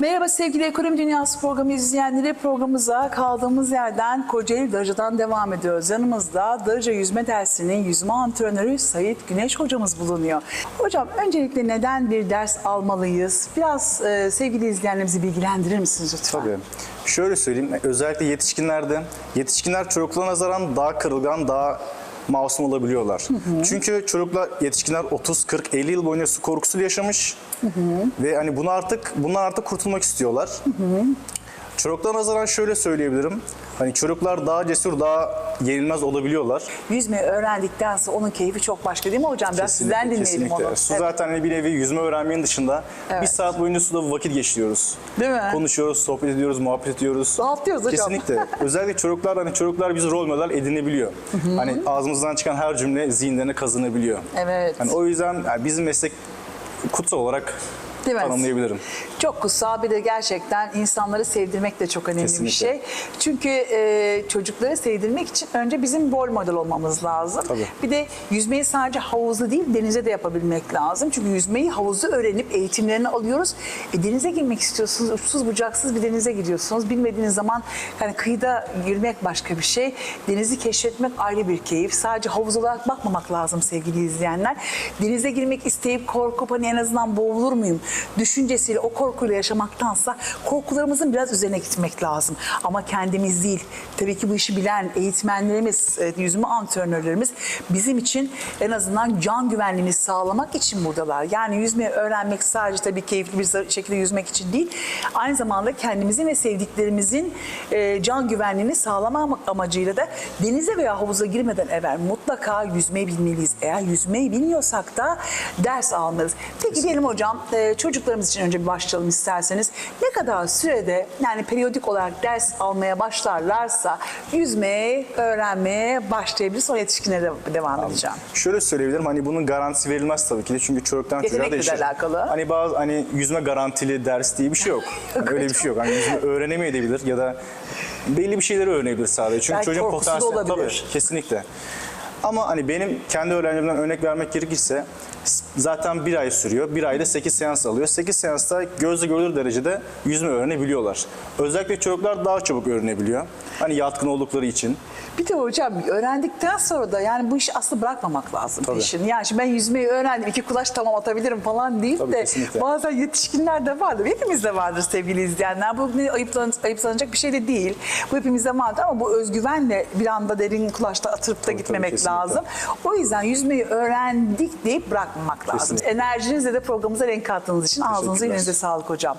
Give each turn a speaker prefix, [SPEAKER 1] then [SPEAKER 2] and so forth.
[SPEAKER 1] Merhaba sevgili Ekonomi Dünyası programı izleyenleri. Programımıza kaldığımız yerden Kocaeli Darıca'dan devam ediyoruz. Yanımızda Darıca Yüzme Dersi'nin yüzme antrenörü Sayit Güneş hocamız bulunuyor. Hocam öncelikle neden bir ders almalıyız? Biraz e, sevgili izleyenlerimizi bilgilendirir misiniz lütfen?
[SPEAKER 2] Tabii. Şöyle söyleyeyim, özellikle yetişkinlerde, yetişkinler çocuklara nazaran daha kırılgan, daha masum olabiliyorlar. Çünkü çocuklar, yetişkinler 30, 40, 50 yıl boyunca su korkusuyla yaşamış ve hani bunu artık, bundan artık kurtulmak istiyorlar. Çocuklara nazaran şöyle söyleyebilirim, hani çocuklar daha cesur, daha yenilmez olabiliyorlar.
[SPEAKER 1] Yüzmeyi öğrendikten sonra onun keyfi çok başka değil mi hocam? Biraz sizden dinleyelim
[SPEAKER 2] kesinlikle.
[SPEAKER 1] onu.
[SPEAKER 2] Su
[SPEAKER 1] Evet.
[SPEAKER 2] zaten hani bir nevi yüzme öğrenmenin dışında
[SPEAKER 1] Evet.
[SPEAKER 2] bir saat boyunca suda vakit geçiriyoruz.
[SPEAKER 1] Değil mi?
[SPEAKER 2] Konuşuyoruz, sohbet ediyoruz, muhabbet ediyoruz.
[SPEAKER 1] Rahatlıyoruz hocam.
[SPEAKER 2] Kesinlikle. Özellikle çocuklar hani çocuklar bizi rol model edinebiliyor. Hani ağzımızdan çıkan her cümle zihinlerine kazınabiliyor.
[SPEAKER 1] Evet.
[SPEAKER 2] Hani o yüzden yani bizim meslek kutsal olarak
[SPEAKER 1] Değil mi?
[SPEAKER 2] tanımlayabilirim.
[SPEAKER 1] Çok kutsal bir de gerçekten insanları sevdirmek de çok önemli bir
[SPEAKER 2] Kesinlikle.
[SPEAKER 1] şey. Çünkü e, çocukları sevdirmek için önce bizim rol model olmamız lazım.
[SPEAKER 2] Tabii.
[SPEAKER 1] Bir de yüzmeyi sadece havuzda değil denize de yapabilmek lazım. Çünkü yüzmeyi havuzda öğrenip eğitimlerini alıyoruz. E, denize girmek istiyorsunuz, uçsuz bucaksız bir denize gidiyorsunuz. Bilmediğiniz zaman yani kıyıda yürümek başka bir şey. Denizi keşfetmek ayrı bir keyif. Sadece havuz olarak bakmamak lazım sevgili izleyenler. Denize girmek isteyip korkup hani en azından boğulur muyum düşüncesiyle o korkuyla yaşamaktansa korkularımızın biraz üzerine gitmek lazım. Ama kendimiz değil. Tabii ki bu işi bilen eğitmenlerimiz, e, yüzme antrenörlerimiz bizim için en azından can güvenliğini sağlamak için buradalar. Yani yüzmeyi öğrenmek sadece tabii keyifli bir şekilde yüzmek için değil. Aynı zamanda kendimizin ve sevdiklerimizin e, can güvenliğini sağlamak amacıyla da denize veya havuza girmeden evvel mutlaka yüzmeyi bilmeliyiz. Eğer yüzmeyi bilmiyorsak da ders almalıyız. Peki diyelim hocam e, çocuklarımız için önce bir başlayalım isterseniz. Ne kadar sürede yani periyodik olarak ders almaya başlarlarsa yüzmeye, öğrenmeye başlayabilir. Sonra yetişkinlere de devam edeceğim.
[SPEAKER 2] Şöyle söyleyebilirim hani bunun garantisi verilmez tabii ki de çünkü çocuktan çocuğa değişir.
[SPEAKER 1] alakalı.
[SPEAKER 2] Hani bazı hani yüzme garantili ders diye bir şey yok. Yani öyle bir şey yok. Hani yüzme öğrenemeyebilir ya da belli bir şeyleri öğrenebilir sadece. Çünkü
[SPEAKER 1] Belki
[SPEAKER 2] çocuğun potansiyeli
[SPEAKER 1] olabilir.
[SPEAKER 2] tabii kesinlikle. Ama hani benim kendi öğrencimden örnek vermek gerekirse zaten bir ay sürüyor. Bir ayda 8 seans alıyor. 8 seansta gözle görülür derecede yüzme öğrenebiliyorlar. Özellikle çocuklar daha çabuk öğrenebiliyor. Hani yatkın oldukları için.
[SPEAKER 1] Bir de hocam öğrendikten sonra da yani bu işi aslında bırakmamak lazım
[SPEAKER 2] Tabii.
[SPEAKER 1] işin. Yani şimdi ben yüzmeyi öğrendim iki kulaç tamam atabilirim falan değil
[SPEAKER 2] Tabii,
[SPEAKER 1] de
[SPEAKER 2] kesinlikle.
[SPEAKER 1] bazen yetişkinler de vardır. Hepimizde vardır sevgili izleyenler. Bu ne ayıplan, ayıplanacak bir şey de değil. Bu hepimizde vardır ama bu özgüvenle bir anda derin kulaçta atırıp da
[SPEAKER 2] Tabii,
[SPEAKER 1] gitmemek
[SPEAKER 2] tabii, kesinlikle.
[SPEAKER 1] Lazım. O yüzden yüzmeyi öğrendik deyip bırakmamak lazım.
[SPEAKER 2] Kesinlikle.
[SPEAKER 1] Enerjinizle de programımıza renk kattığınız için ağzınıza elinize sağlık hocam.